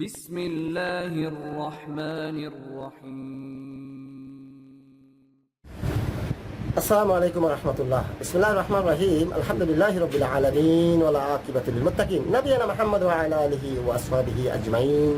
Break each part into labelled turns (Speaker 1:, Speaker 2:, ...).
Speaker 1: بسم الله الرحمن الرحيم
Speaker 2: আসসালামু আলাইকুম রহমতুল্লাহ ইসমিল্লাহ রহমান রহিম আলহামদুলিল্লাহ রবিল আলমিন ওলা আকিবাতুল মুত্তাকিন নবিয়ানা মুহাম্মদ ওয়া আলা আলিহি ওয়া আসহাবিহি আজমাইন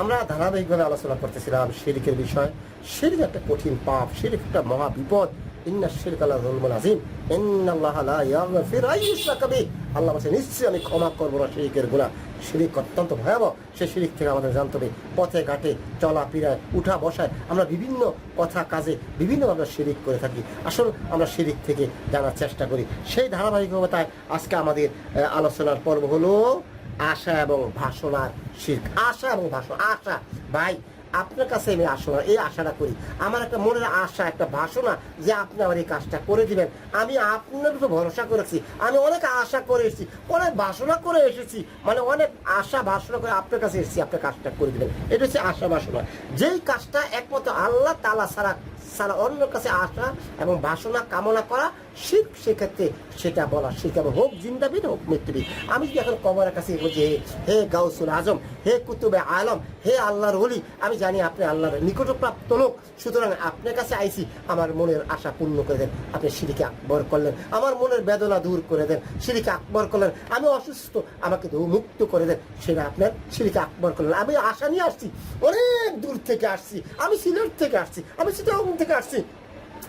Speaker 2: আমরা ধারাবাহিকভাবে আলোচনা করতেছিলাম শিরিকের বিষয় শিরিক একটা কঠিন পাপ শিরিক একটা মহা বিপদ ইন্না শিরক আল্লাহ যুলমুন আযীম ইন্নাল্লাহ লা ইয়াগফির আন ইউশরাকা বিহি আল্লাহ বলেন নিশ্চয়ই আমি ক্ষমা করব না শিরিকের গুনাহ শিরিক অত্যন্ত ভয়াবহ। সে শিরিক থেকে আমাদের জানতে হবে, পথে, ঘাটে, চলা, ফিরায়, উঠা, বসায় আমরা বিভিন্ন কথা, কাজে বিভিন্নভাবে শিরিক করে থাকি। আসল আমরা শিরিক থেকে জানার চেষ্টা করি। সেই ধারাবাহিকতায় আজকে আমাদের আলোচনার পর্ব হলো আশা এবং ভাষণার শির্ক। আশা এবং ভাষণ, আশা। ভাই আপনার কাছে আমি আসো এই আশাটা করি। আমার একটা মনের আশা, একটা বাসনা যে আপনি আমার এই কাজটা করে দিবেন। আমি আপনার উপর ভরসা করেছি, আমি অনেক আশা করে এসেছি, অনেক বাসনা করে এসেছি মানে অনেক আশা, বাসনা করে আপনার কাছে এসেছি, আপনার কাজটা করে দিবেন। এটা হচ্ছে আশা, বাসনা। যেই কাজটা একমাত্র আল্লাহ তালা ছাড়া ছাড়া অন্যের কাছে আশা এবং বাসনা কামনা করা শিখ সেক্ষেত্রে সেটা বলা শিখাবো হোক জিন্দাবিদ, হোক মৃত্যুবিদ আমি যদি এখন কবরের কাছে বলছি হে হে গাউসুল আজম, হে কুতুবে আলম, হে আল্লাহর হলি আমি জানি আপনি আল্লাহর নিকটপ্রাপ্ত লোক, সুতরাং আপনার কাছে আইসি, আমার মনের আশা পূর্ণ করে দেন। আপনি সিঁড়িকে আকবর করলেন, আমার মনের বেদনা দূর করে দেন। সিঁড়িকে আকবর করলেন, আমি অসুস্থ, আমাকে মুক্ত করে দেন। সেটা আপনার সিঁড়িকে আকবর করলেন। আমি আশা নিয়ে আসছি, অনেক দূর থেকে আসছি, আমি সিলেট থেকে আসছি, আমি চিটাগং থেকে আসছি।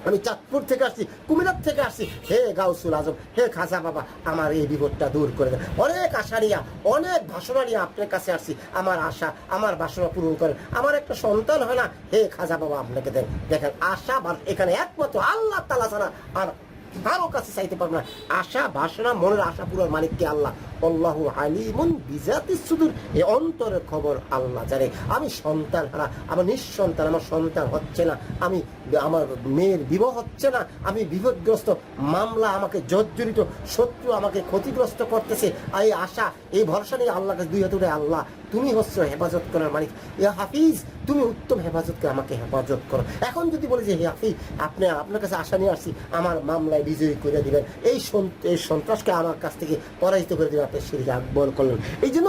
Speaker 2: আমি চাঁদপুর থেকে আসছি কুমিরার থেকে আসছি। হে গাউসুল আজম, হে খাজা বাবা, আমার এই বিপদটা দূর করে দেন অনেক আশা নিয়ে অনেক ভাষণা আপনার কাছে আসছি। আমার আশা, আমার বাসনা পূরণ করেন। আমার একটা সন্তান হয় না। হে খাজা বাবা, আপনাকে দেন। দেখেন, আশা এখানে একমাত্র আল্লাহ তালা ছাড়া আর কারও কাছে চাইতে পারব না। আশা, বাসনা, মনের আশা পূরণ মালিককে আল্লাহ। আল্লাহ আলিমুন বিজাতি অন্তরের খবর আল্লাহ জানে। আমি সন্তান হারা, আমার নিঃসন্তান, আমার সন্তান হচ্ছে না। আমি আমার মেয়ের বিবাহ হচ্ছে না। আমি বিপদগ্রস্ত। মামলা আমাকে জর্জরিত। শত্রু আমাকে ক্ষতিগ্রস্ত করতেছে। এই আশা, এই ভরসা নিয়ে আল্লাহকে দুই হাতে উঠে আল্লাহ তুমি হচ্ছ হেফাজত করার মালিক। ইয়া হাফিজ, তুমি উত্তম হেফাজত করে, আমাকে হেফাজত করো। এখন যদি বলে যে, হে হাফিজ, আপনি, আপনার কাছে আশা নিয়ে আসছি, আমার মামলায় বিজয়ী করে দিবেন, এই এই সন্ত্রাসকে আমার কাছ থেকে পরাজিত করে দিবেন, আপনি সেদিকে আকবর করলেন। এই জন্য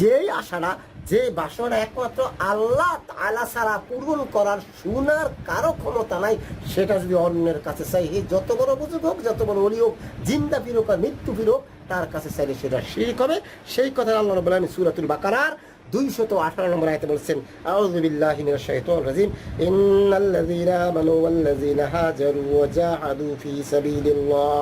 Speaker 2: যেই আশাটা যে বাসনা একমাত্র আল্লাহ তালা ছাড়া পূরণ করার শোনার কারও ক্ষমতা নাই, সেটা যদি অন্যের কাছে চাই, হে যত বড় বুঝুক হোক, যত বড় অলি হোক, জিন্দা ফিরুক আর মৃত্যু ফিরুক তার কাছে চাইলে সেটা শিরিক হবে। সেই কথা আল্লাহ রব্বুল আলামিন সূরাতুল বাকারার দুইশত আঠারো নম্বর আয়তে বলছেন, আউযু বিল্লাহি মিনাশ রাজিম। ইন্নাল্লাযীনা আমানু ওয়াল্লাযীনা হাজারু ওয়া জাহাদু ফি সাবিলিল্লাহ।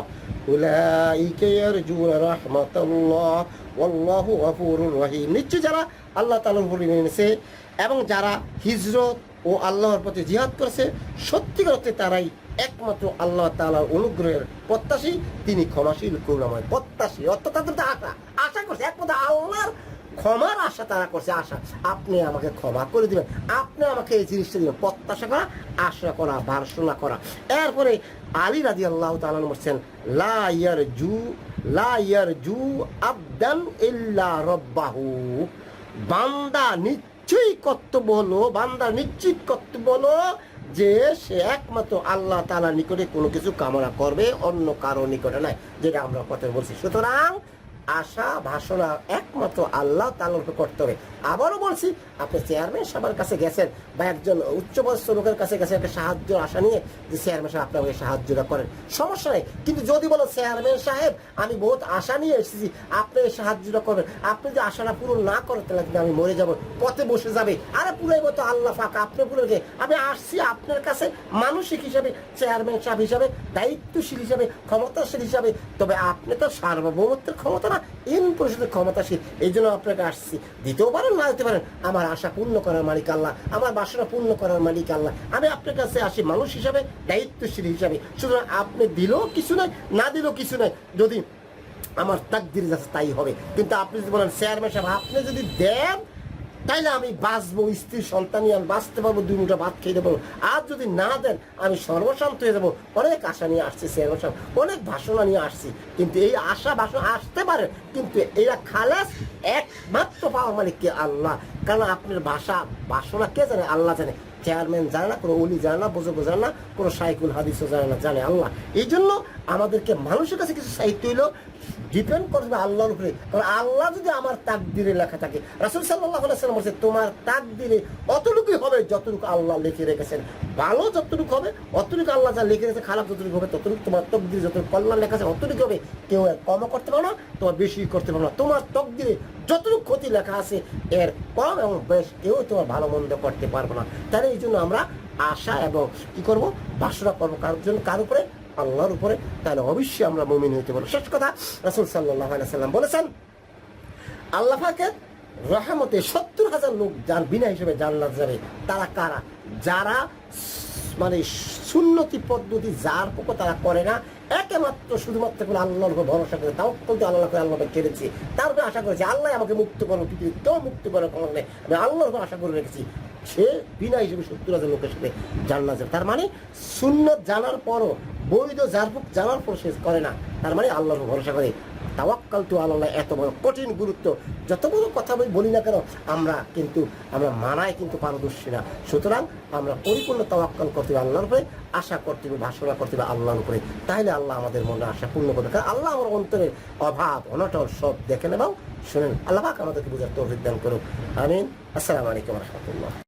Speaker 2: নিশ্চয় যারা আল্লাহ তাআলার উপর এনেছে এবং যারা হিজরত ও আল্লাহর প্রতি জিহাদ করেছে সত্যিকার অর্থে তারাই একমাত্র আল্লাহ তালার অনুগ্রহের প্রত্যাশী। তিনি ক্ষমাশীল, করুণাময়, প্রত্যাশী। অর্থাৎ আশা। আশা করছে, একমাত্র আল্লাহর ক্ষমার আশা তারা করছে, আশা। আপনি আমাকে ক্ষমা করে দিবেন। আপনি আমাকে এই জিনিসটা দিবেন। প্রত্যাশা করা, আশা করা বাসনা করা। এরপরে আলী রাজি আল্লাহ তালন বলছেন, লা জু লা ইয়ার জু আবদান ইল্লা রব্বাহু। বান্দা নিশ্চয়ই কর্তব্য হলো, বান্দা নিশ্চিত কর্তব্য হলো যে সে একমাত্র আল্লাহ তালা নিকটে কোনো কিছু কামনা করবে, অন্য কারও নিকটে নয়, যেটা আমরা কথা বলছি। সুতরাং আশা, ভাষণা একমাত্র আল্লাহ উপর করতে হবে। আবারও বলছি, আপনি চেয়ারম্যান সাহেবের কাছে গেছেন বা একজন উচ্চবয়স্ক লোকের কাছে গেছেন, একটা সাহায্য আশা নিয়ে যে চেয়ারম্যান সাহেব আপনাকে সাহায্যটা করেন। সমস্যা নেই, কিন্তু যদি বলো চেয়ারম্যান সাহেব, আমি বহুত আশা নিয়ে এসেছি, আপনি এই সাহায্যটা করবেন। আপনি যদি আশাটা পূরণ না করেন, তাহলে কিন্তু আমি মরে যাব, পথে বসে যাবে। আরে পুরাই মতো আল্লাহ পাক আপনি পুরো আমি আসছি আপনার কাছে মানসিক হিসাবে চেয়ারম্যান সাহেব হিসাবে, দায়িত্বশীল হিসাবে, ক্ষমতাশীল হিসাবে। তবে আপনি তো সার্বভৌমত্বের ক্ষমতা ইন পরিষদের ক্ষমতাশীল, এই জন্য আপনাকে আসছি। দিতেও পারেন না দিতে পারেন, আমার আশা পূর্ণ করার মালিক আল্লাহ, আমার বাসনা পূর্ণ করার মালিক আল্লাহ। আমি আপনার কাছে আসি মানুষ হিসাবে, দায়িত্বশীল হিসাবে। সুতরাং আপনি দিলেও কিছু নাই, না দিলেও কিছু নাই। যদি আমার তাকদির যাচ্ছে, তাই হবে। কিন্তু আপনি যদি বলেন, চেয়ারম্যান সাহেব, আপনি যদি দেন তাইলে আমি বাঁচবো সন্তান নিয়ে আমি বাঁচতে পারব, দুই মুঠা ভাত খেয়ে দেবো। আর যদি না দেন, আমি সর্বশান্ত হয়ে যাব। অনেক আশা নিয়ে আসছি সাহেব অনেক ভাষণা নিয়ে আসছি। কিন্তু এই আশা ভাষণ আসতে পারে, কিন্তু এরা খালাস একমাত্র পাওয়ার মালিক কে আল্লাহ? কারণ আপনার ভাষা বাসনা কে জানে? আল্লাহ জানে। চেয়ারম্যান জানে না, কোনো অলি জানে না, বুজুর্গ জানে না, কোনো সাইকুল হাদিসও জানে না, জানে আল্লাহ। এই জন্য আমাদেরকে মানুষের কাছে কিছু সাহিত্য হইল ডিপেন্ড করবে আল্লাহর উপরে। কারণ আল্লাহ যদি আমার তাক তাকদিরে লেখা থাকে, রাসুল সাল্লাহ সাল্লাম বলছে তোমার তাকদিরে অতটুকুই হবে যতটুকু আল্লাহ লিখে রেখেছেন। ভালো যতটুকু হবে অতটুকু আল্লাহ যা লিখে রেখেছে খারাপ যতটুকু হবে, ততটুকু তোমার তকদিরে যতটুকু কল্যাণ লেখা আছে অতটুকু হবে। কেউ এর কমও করতে পারো না, তোমার বেশি করতে পারো না। তোমার তকদিরে যতটুকু ক্ষতি লেখা আছে, এর কম এবং বেশ কেউ তোমার ভালো মন্দ করতে পারব না। তাহলে এই জন্য আমরা আশা এবং কি করব? বাসনা করব। কারোর জন্য কার উপরে আল্লাহর উপরে, তাহলে অবশ্যই আমরা মুমিন হইতে পারব। শেষ কথা, রাসুল সাল্লাহ সাল্লাম বলেছেন, আল্লাহ পাকের রহমতে সত্তর হাজার লোক যার বিনা হিসেবে জান্নাত যাবে, তারা কারা? যারা মানে সুন্নতি পদ্ধতি যার পক্ষ তারা করে না একমাত্র শুধুমাত্র করে আল্লাহর উপর ভরসা করে তাও কিন্তু আল্লাহ করে আল্লাহকে ছেড়েছি। তার উপরে আশা করেছি আল্লাহ আমাকে মুক্ত করো পৃথিবী কেউ মুক্ত করো কোনো নেই আমি আল্লাহর উপর আশা করে রেখেছি। সে বিনা হিসেবে সত্তর হাজার লোকের সাথে জান্নাত যাবে। তার মানে সুন্নত জানার পরও বৈধ জারফুক জানার পর সে করে না। তার মানে আল্লাহর ভরসা করে। তাওয়াক্কাল তো আল্লাহ এত বড় কঠিন গুরুত্ব। যত বড় কথা বলি না কেন, আমরা কিন্তু, আমরা মানায় কিন্তু পারদর্শী না। সুতরাং আমরা পরিপূর্ণ তাওয়াক্কাল করতে হবে আল্লাহর উপরে, আশা করতে হবে, ভাষণা করতে হবে আল্লাহর উপরে। তাহলে আল্লাহ আমাদের মনে আশা পূর্ণ করবে। কারণ আল্লাহ আমার অন্তরের অভাব অনটল সব দেখেন এবং শোনেন। আল্লাহ আমাদেরকে বুঝার তৌফিক দান করুক। আমিন। আসসালামু আলাইকুম রহমতুল্লাহ।